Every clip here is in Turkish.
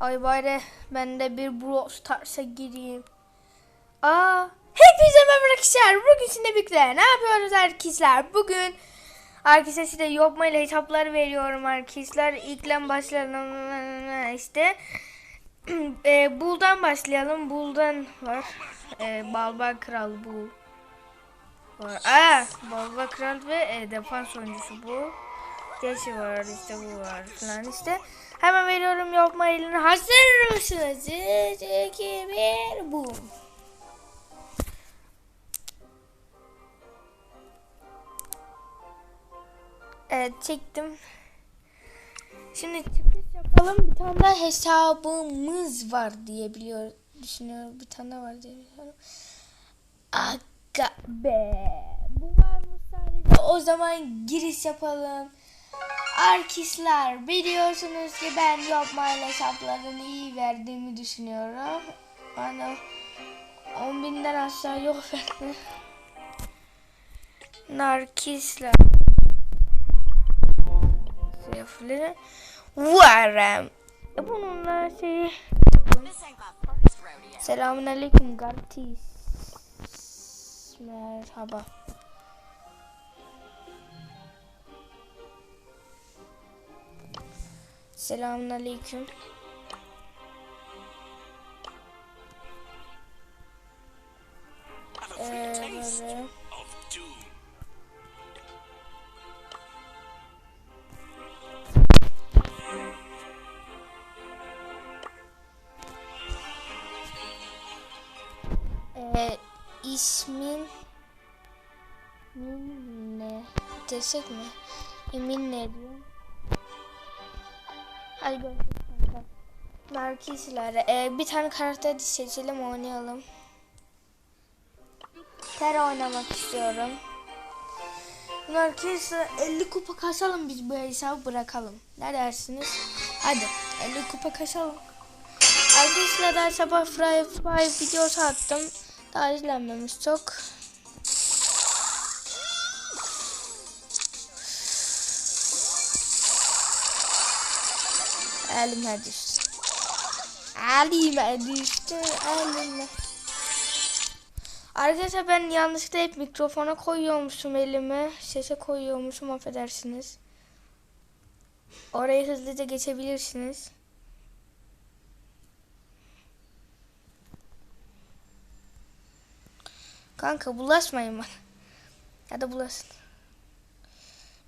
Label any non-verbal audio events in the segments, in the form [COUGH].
Ay bari ben de bir Brawl Stars'a gireyim. Aa, hepinize merhaba arkadaşlar. Bugün sizinle birlikte ne yapıyoruz arkadaşlar? Bugün arkadaşlar size yapma ile hesapları veriyorum arkadaşlar. İlkten başlayalım işte. [CLEARS THROAT] e, Buldan başlayalım. Buldan var. E, Balbal Kral Bul. Var. Aa, Balbal Kral ve e, defans oyuncusu bu. Geçi var işte bu var falan işte. Hemen veriyorum yapma elini. Hazır mısınız? 3, 2, 1, boom. Evet çektim. Şimdi çıkış yapalım. Bir tane daha hesabımız var diye biliyor, düşünüyorum. Bir tane var diye biliyorum. Aga be. Bu var mı sadece? O zaman giriş yapalım. Arkisler biliyorsunuz ki ben yapmayla hesaplarını iyi verdiğimi düşünüyorum. Hani 10 binden aşağı yok bende. Narkisler. Zayıfları varım. E Bununla şey Selamun aleyküm Gartis. Merhaba. Selamun aleyküm. Ee, böyle. Ee, ismin Min ne desek mi? Emin ne diyor? Hadi görüşürüz kanka. Ee, bir tane karakter seçelim oynayalım. Ter oynamak istiyorum. Markisler 50 kupa kasalım biz bu hesabı bırakalım. Ne dersiniz? Hadi 50 kupa kasalım. Arkadaşlar sabah Fry Fry videosu attım. Daha izlenmemiş çok. Elime düştü. Elime düştü. Elime. Arkadaşlar ben yanlışlıkla hep mikrofona koyuyormuşum elimi. Sese koyuyormuşum affedersiniz. Orayı hızlıca geçebilirsiniz. Kanka bulaşmayın bana. Ya da bulaşın.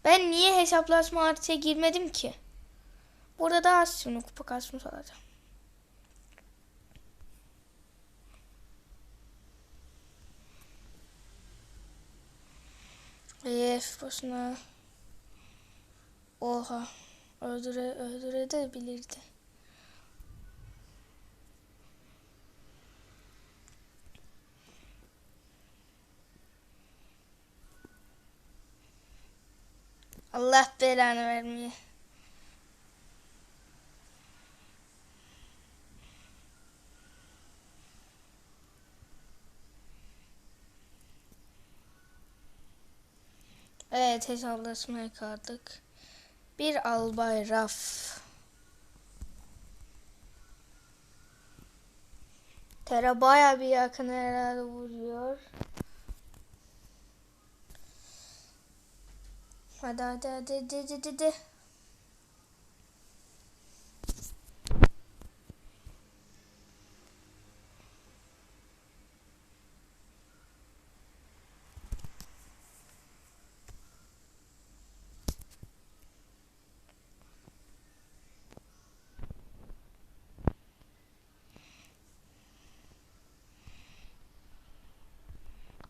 Ben niye hesaplaşma artıya girmedim ki? Burada daha az şimdi kupa kasmış olacağım. Ef boşuna. Oha. Öldüre, öldüre de bilirdi. Allah belanı vermeye. Evet hesaplaşmaya kaldık. Bir albay raf. Tera baya bir yakın herhalde vuruyor. Hadi hadi hadi hadi hadi hadi.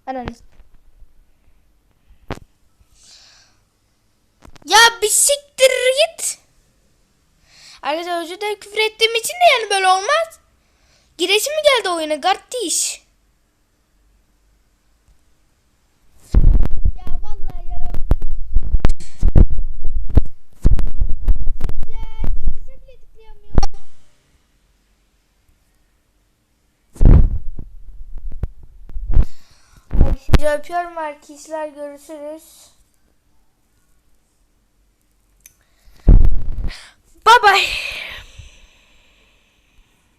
Ananı. Ya bir siktir git. Arkadaşlar özür dilerim küfür ettiğim için de yani böyle olmaz. Giresim mi geldi oyuna kardeş? Ya vallahi ya. Ya çıkışa bile tıklayamıyorum. Hadi sizi öpüyorum arkadaşlar görüşürüz. Bye bye.